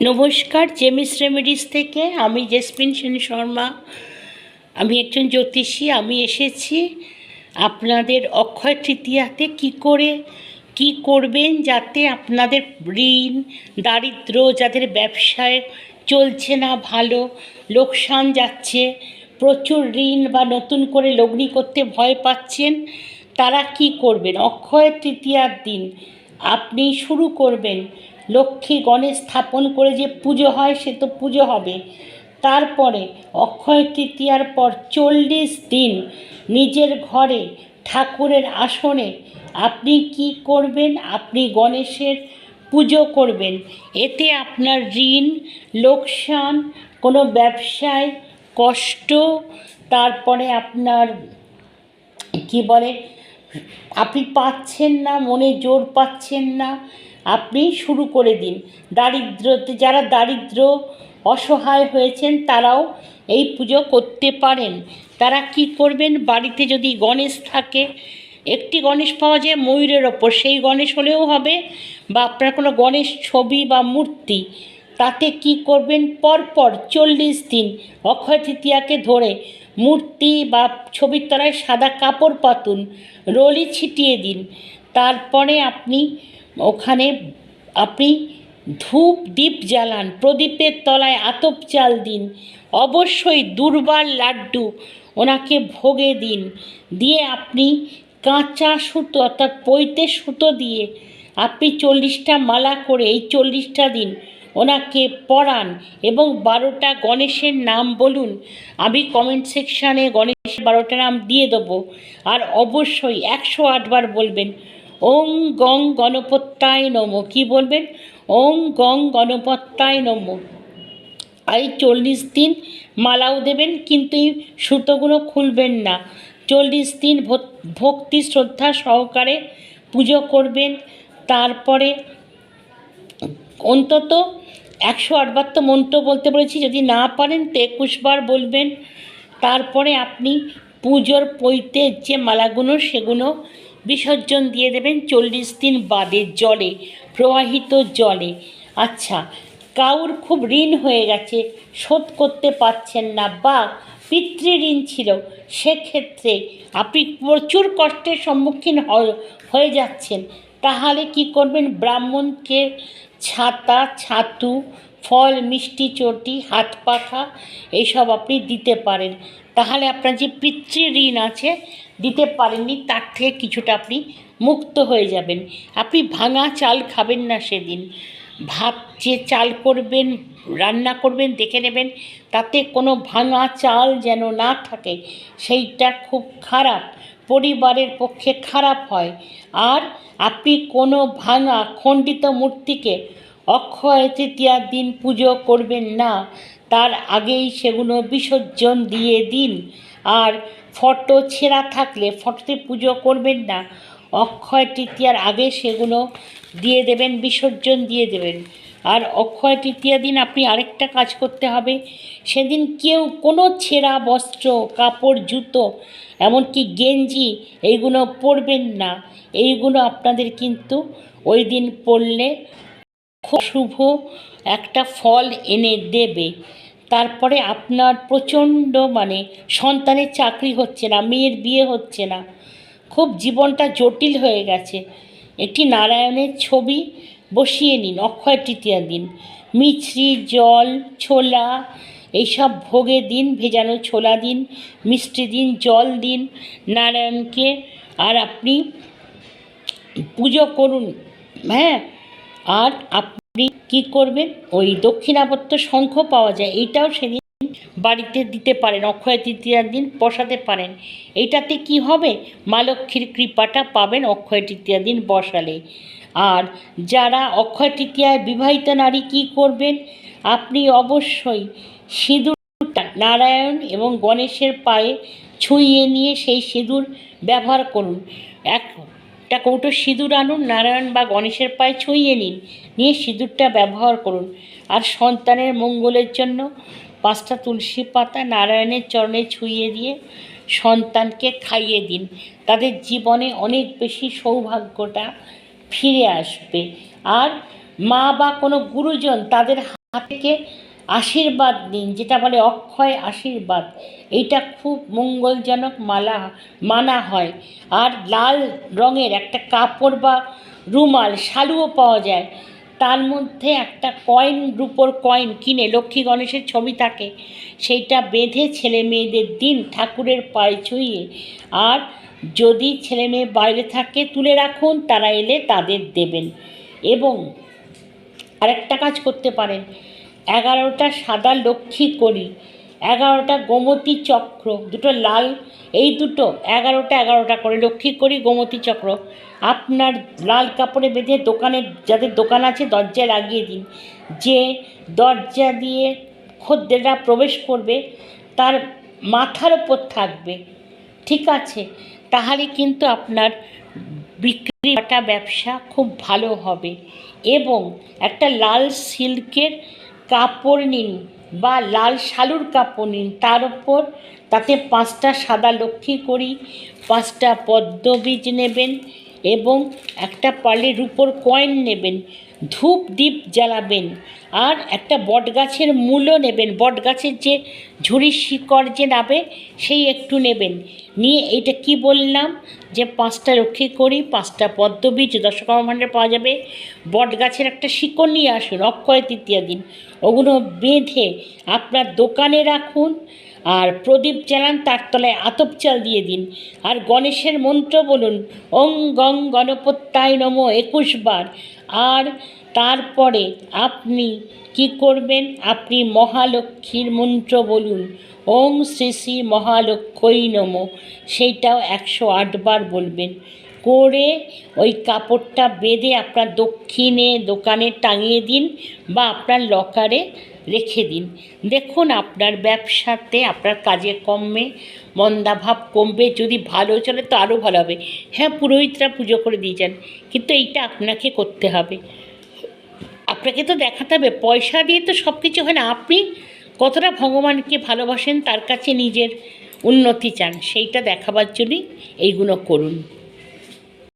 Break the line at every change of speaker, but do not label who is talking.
নমস্কার জেমিস রেমেডিস থেকে আমি জেসমিন সেন শর্মা। আমি একজন জ্যোতিষী, আমি এসেছি আপনাদের অক্ষয় তৃতীয়াতে কি করে, কি করবেন যাতে আপনাদের ঋণ, দারিদ্র, যাদের ব্যবসায় চলছে না ভালো, লোকসান যাচ্ছে, প্রচুর ঋণ বা নতুন করে লগ্নি করতে ভয় পাচ্ছেন, তারা কি করবেন? অক্ষয় তৃতীয়ার দিন আপনি শুরু করবেন লক্ষ্মী গণেশ স্থাপন করে যে পুজো হয়, সে তো পুজো হবে। তারপরে অক্ষয় তৃতীয়ার পর চল্লিশ দিন নিজের ঘরে ঠাকুরের আসনে আপনি কি করবেন? আপনি গণেশের পুজো করবেন। এতে আপনার ঋণ, লোকসান, কোনো ব্যবসায় কষ্ট, তারপরে আপনার, কি বলে, আপনি পাচ্ছেন না, মনে জোর পাচ্ছেন না আপনি শুরু করে দিন। দারিদ্রতে যারা দারিদ্র, অসহায় হয়েছেন তারাও এই পুজো করতে পারেন। তারা কি করবেন? বাড়িতে যদি গণেশ থাকে, একটি গণেশ পাওয়া যায় ময়ূরের ওপর। সেই গণেশ হলেও হবে বা আপনার কোনো গণেশ ছবি বা মূর্তি। তাতে কি করবেন? পরপর চল্লিশ দিন অক্ষয় তৃতীয়াকে ধরে মূর্তি বা ছবির তলায় সাদা কাপড় পাতুন, রলি ছিটিয়ে দিন। তারপরে আপনি ওখানে আপনি ধূপ দীপ জ্বালান, প্রদীপের তলায় আতপ চাল দিন, অবশ্যই দুর্বার লাড্ডু ওনাকে ভোগে দিন। দিয়ে আপনি কাঁচা সুতো অর্থাৎ পৈতে সুতো দিয়ে আপনি চল্লিশটা মালা করে এই চল্লিশটা দিন ওনাকে পড়ান এবং বারোটা গণেশের নাম বলুন। আমি কমেন্ট সেকশানে গণেশ বারোটা নাম দিয়ে দেবো। আর অবশ্যই একশো আটবার বলবেন ওং গং গণপত্যায় নম। কি বলবেন? ওং গং গণপত্যায় নম। এই চল্লিশ দিন মালাও দেবেন, কিন্তু এই সুতোগুলো খুলবেন না। চল্লিশ দিন ভক্তি শ্রদ্ধা সহকারে পুজো করবেন। তারপরে অন্তত একশো আটবার তো মন্ত্র বলতে বলেছি, যদি না পারেন তো একুশবার বলবেন। তারপরে আপনি পুজোর পৈতে যে মালাগুলো, সেগুলো বিসর্জন দিয়ে দেবেন চল্লিশ দিন বাদে জলে, প্রবাহিত জলে। আচ্ছা কাউর খুব ঋণ হয়ে গেছে, শোধ করতে পারছেন না বা পিতৃ ঋণ ছিল, সেক্ষেত্রে আপনি প্রচুর কষ্টের সম্মুখীন হয়ে যাচ্ছেন। তাহলে কি করবেন? ব্রাহ্মণকে ছাতা, ছাতু ফল, মিষ্টি, চটি, হাত পাখা, এইসব আপনি দিতে পারেন। তাহলে আপনার যে পিতৃ ঋণ আছে, দিতে পারেননি, তার থেকে কিছুটা আপনি মুক্ত হয়ে যাবেন। আপনি ভাঙা চাল খাবেন না সেদিন। ভাত যে চাল করবেন, রান্না করবেন, দেখে নেবেন, তাতে কোনো ভাঙা চাল যেন না থাকে, সেইটা খুব খারাপ, পরিবারের পক্ষে খারাপ হয়। আর আপনি কোনো ভাঙা খণ্ডিত মূর্তিকে অক্ষয় তৃতীয়ার দিন পুজো করবেন না। তার আগেই সেগুলো বিসর্জন দিয়ে দিন। আর ফটো ছেঁড়া থাকলে ফটোতে পুজো করবেন না। অক্ষয় তৃতীয়ার আগে সেগুলো দিয়ে দেবেন, বিসর্জন দিয়ে দেবেন। আর অক্ষয় তৃতীয়া দিন আপনি আরেকটা কাজ করতে হবে। সেদিন কেউ কোনো ছেঁড়া বস্ত্র, কাপড়, জুতো, এমনকি গেঞ্জি এইগুলো পরবেন না। এইগুলো আপনাদের কিন্তু ওই দিন পরলে খুব শুভ একটা ফল এনে দেবে। তারপরে আপনার প্রচণ্ড মানে সন্তানের চাকরি হচ্ছে না, মেয়ের বিয়ে হচ্ছে না। খুব জীবনটা জটিল হয়ে গেছে। একটি নারায়ণের ছবি বসিয়ে নিন, অক্ষয় তৃতীয়া দিন। মিছরি, জল, ছোলা, এইসব ভোগে দিন, ভেজানো ছোলা দিন, মিষ্টি দিন, জল দিন, নারায়ণকে। আর আপনি পুজো করুন হ্যাঁ? আর আপনি কি করবেন? ওই দক্ষিণাবর্ত শঙ্খ পাওয়া যায়, এইটাও সেদিন বাড়িতে দিতে পারেন, অক্ষয় তৃতীয়ার দিন বসাতে পারেন। এইটাতে কি হবে? মা লক্ষ্মীর কৃপাটা পাবেন অক্ষয় তৃতীয়ার দিন বসালে। আর যারা অক্ষয় তৃতীয়ায় বিবাহিত নারী কি করবেন? আপনি অবশ্যই সিঁদুরটা নারায়ণ এবং গণেশের পায়ে ছুঁয়ে নিয়ে সেই সিঁদুর ব্যবহার করুন। এক একটা কৌটো সিঁদুর আনুন, নারায়ণ বা গণেশের পায়ে ছুঁয়ে নিন, নিয়ে সিঁদুরটা ব্যবহার করুন। আর সন্তানের মঙ্গলের জন্য পাঁচটা তুলসী পাতা নারায়ণের চরণে ছুঁয়ে দিয়ে সন্তানকে খাইয়ে দিন। তাদের জীবনে অনেক বেশি সৌভাগ্যটা ফিরে আসবে। আর মা বা কোনো গুরুজন তাদের থেকে আশীর্বাদ দিন, যেটা বলে অক্ষয় আশীর্বাদ। এইটা খুব মঙ্গলজনক মালা, মানা হয়। আর লাল রঙের একটা কাপড় বা রুমাল, শালুও পাওয়া যায়। তার মধ্যে একটা কয়েন, রুপোর কয়েন কিনে লক্ষ্মী গণেশের ছবি থাকে। সেইটা বেঁধে ছেলে মেয়েদের দিন ঠাকুরের পায়ে ছুঁয়ে আর যদি ছেলে মেয়ে বাইরে থাকে, তুলে রাখুন, তারা এলে তাদের দেবেন। এবং আরেকটা কাজ করতে পারেন। এগারোটা সাদা লক্ষ্মী করি এগারোটা গোমতী চক্র, দুটো লাল, এই দুটো এগারোটা এগারোটা করে লক্ষ্মী করি গোমতী চক্র। আপনার লাল কাপড়ে বেঁধে দোকানে, যাদের দোকান আছে দরজায় লাগিয়ে দিন। যে দরজা দিয়ে খদ্দেররা প্রবেশ করবে, তার মাথার ওপর থাকবে। ঠিক আছে, তাহলে কিন্তু আপনার বিক্রি বাটা ব্যবসা খুব ভালো হবে। এবং একটা লাল সিল্কের কাপড় নিন বা লাল শালুর কাপড় নিন, তার উপর তাতে পাঁচটা সাদা লক্ষ্মী করি, পাঁচটা পদ্মবীজ নেবেন এবং একটা পালের উপর কয়েন নেবেন, ধূপ দ্বীপ জ্বালাবেন, আর একটা বট গাছের মূলও নেবেন। বট গাছের যে ঝুড়ির শিকড় যে নাবে, সেই একটু নেবেন। নিয়ে এইটা কি বললাম? যে পাঁচটা রক্ষী করি, পাঁচটা পদ্মবীজ দশকর্মা ভাণ্ডারে পাওয়া যাবে। বট গাছের একটা শিকড় নিয়ে আসুন, অক্ষয় তৃতীয় দিন। ওগুলো বেঁধে আপনার দোকানে রাখুন। আর প্রদীপ জ্বালান তার তলায় আতপ চাল দিয়ে দিন। আর গণেশের মন্ত্র বলুন, ওং গং গণপত্যায় নম একুশ বার। আর তারপরে আপনি কি করবেন? আপনি মহালক্ষ্মীর মন্ত্র বলুন, ওং শ্রী শ্রী মহালক্ষ্মী নম। সেইটাও একশো আটবার বলবেন। করে ওই কাপড়টা বেঁধে আপনার দক্ষিণে দোকানে টাঙিয়ে দিন বা আপনার লকারে রেখে দিন। দেখুন আপনার ব্যবসাতে আপনার কাজে কমবে, মন্দাভাব কমবে, যদি ভালো চলে তো আরও ভালো হবে। হ্যাঁ পুরোহিতরা পুজো করে দিয়ে যান, কিন্তু এইটা আপনাকে করতে হবে। আপনাকে তো দেখাতে হবে, পয়সা দিয়ে তো সব কিছু হয় না। আপনি কতটা ভগবানকে ভালোবাসেন, তার কাছে নিজের উন্নতি চান, সেইটা দেখাবার জন্যই এইগুলো করুন।